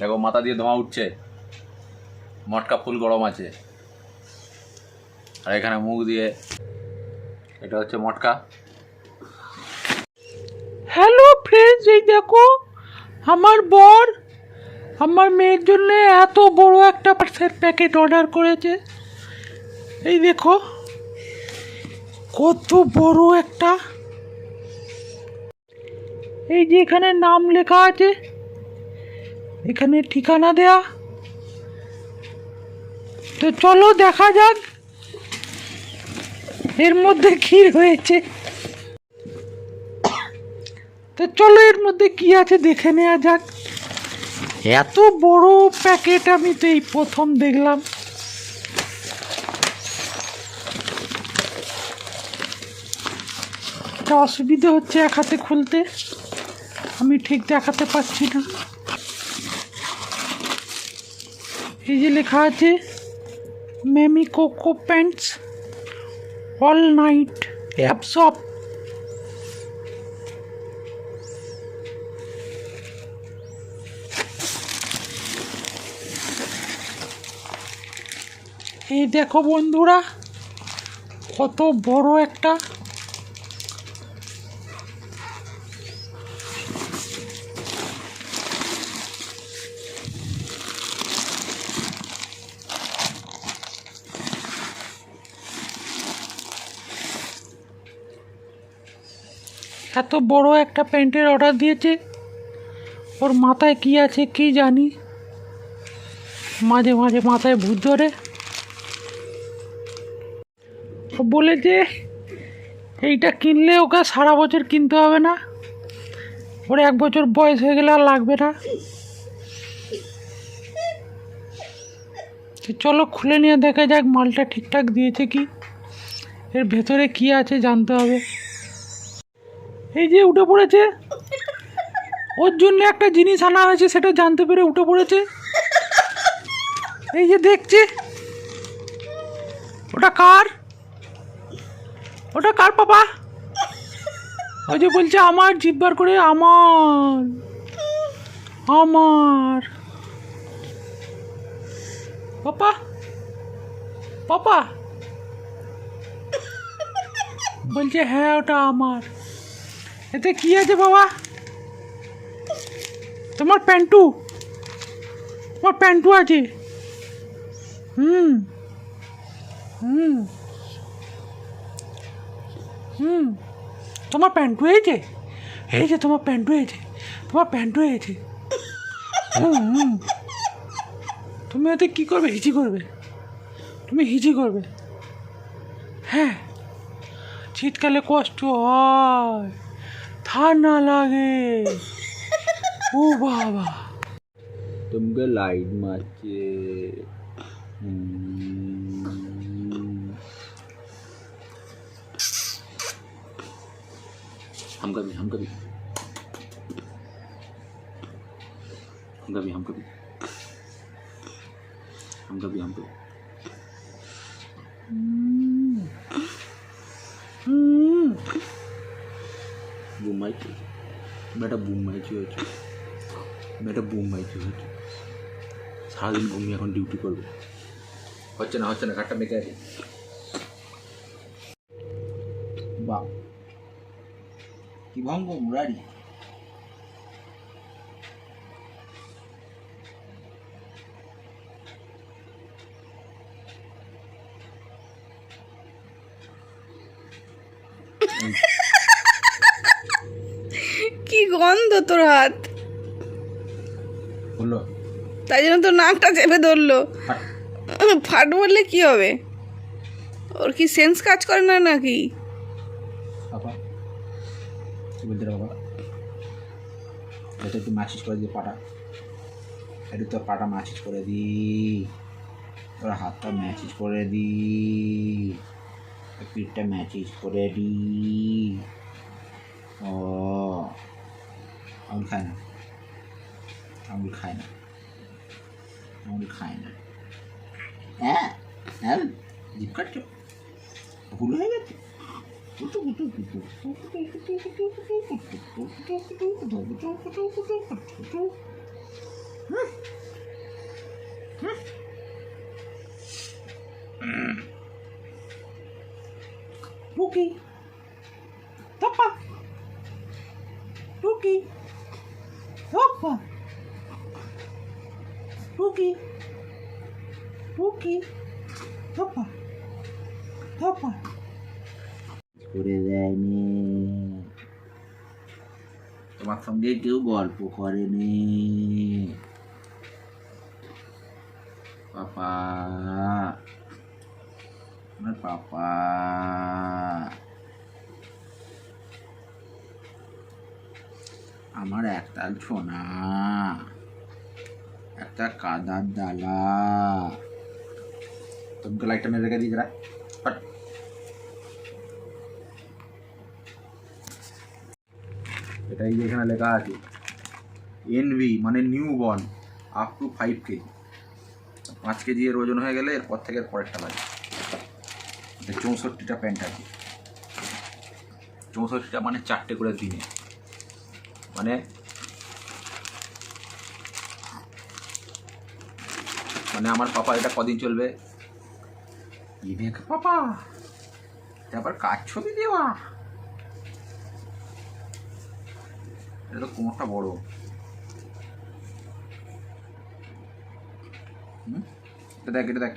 দেখো মাথা দিয়ে ধোঁয়া উঠছে। মটকা ফুল গরম আছে। আর এখানে মুখ দিয়ে এটা হচ্ছে মটকা। হ্যালো ফ্রেন্ডস এই দেখো, আমার বর আমার মেয়ের জন্য এত বড় একটা পার্সেল প্যাকেট অর্ডার করেছে। এই দেখো, কত বড় একটা। এই যে এখানে নাম লেখা আছে এখানে ঠিকানা দেয়া? তো চলো দেখা যাক। এর মধ্যে কি রয়েছে? তো চলো এর মধ্যে কি আছে দেখে নেওয়া যাক। এত বড় প্যাকেট আমি তো এই প্রথম দেখলাম। একটা অসুবিধা হচ্ছে এক হাতে খুলতে। আমি ঠিক দেখাতে পারছি না। এই যে লেখা আছে Mamy Poko pants all night absorb এই দেখো বন্ধুরা কত বড় একটা এত বড় একটা প্যান্টের অর্ডার দিয়েছে। ওর মাথায় কি আছে কি জানি। মাঝে মাঝে মাথায় ভূত ধরে। ও বলেছে এইটা কিনলে ওকে সারা বছর কিনতে হবে না। ওর এক বছর বয়স হয়ে গেলে আর লাগবে না। চলো খুলে নিয়ে দেখা যাক মালটা ঠিকঠাক দিয়েছে কি। এর ভেতরে কি আছে জানতে হবে। এই যে উঠে পড়েছে। ওর জন্য একটা জিনিস আনা হয়েছে, সেটা জানতে পেরে উঠে পড়েছে। এই যে দেখছে। ওটা কার? ওটা কার পাপা ওই যে বলছে, আমার, জিব্বার করে আমার। আমার। পাপা? পাপা? বলছে হ্যাঁ ওটা আমার। এতে কি আছে বাবা? তোমার প্যান্টু। তোমার প্যান্টু আছে। হুম। হুম। হুম। তোমার প্যান্টু হয়েছে? এই যে তোমার প্যান্টু হয়েছে। তোমার প্যান্টু হয়েছে। হুম হুম। তুমি ওতে কী করবে? হিচি করবে। তুমি হিচি করবে। হ্যাঁ। শীতকালে কষ্ট হয়। थाना लागे। ओ बाबा। तुमको लाइट माचे हम कभी हम कभी हम कभी हम कभी हम कभी हम कभी বুম মাইছি বেটা বুম মাইছি হয়েছে বেটা বুম মাইছি হয়েছে সারাদিন ঘুমিয়ে এখন ডিউটি করবে। হচ্ছে না হচ্ছে না ঘাটটা মেকে আছে বাহ কি ভঙ্গ মুরারি? কি গন্ধ তোর হাত। তাই জন্য তো নাকটা চেপে ধরলো। ফাট। বললে কি হবে? ওর কি সেন্স কাজ করে না নাকি? এটা একটু মাছিস করে দিয়ে পাটা একটু তো পাটা মাছিস করে দি। ওর হাতটা ম্যাচিস করে দি। পিঠটা ম্যাচিস করে দি। ও। আঙুল খায় না আঙুল খায় না আঙুল খায় না হ্যাঁ হ্যাঁ জিপ কাটছো হয়ে গেছে কুটু কুটু কুটু Pookie. Toppa. Pookie. টুকি টুকি তপা তপা করে দেয়নি তোমার সঙ্গে কেউ গল্প করেনি পাপা আমার পাপা আমার একতাল ছোনা একটা কাদার ডালা। তোমাকে লাইটটা মেরে রেখে দিই যারা হট। এটাই যে এখানে লেখা আছে। N B newborn up to five KG পাঁচ কেজি এর ওজন হয়ে গেলে এরপর থেকে এর পরেরটা লাগে। চৌষট্টিটা প্যান্ট আছে। চৌষট্টিটা মানে চারটে করে দিনে। মানে মানে আমার পাপা এটা কদিন চলবে? ই পাপা তারপর কাজ ছবি দেওয়া? এটা তো কোমরটা বড়। হুম? এটা দেখ এটা দেখ।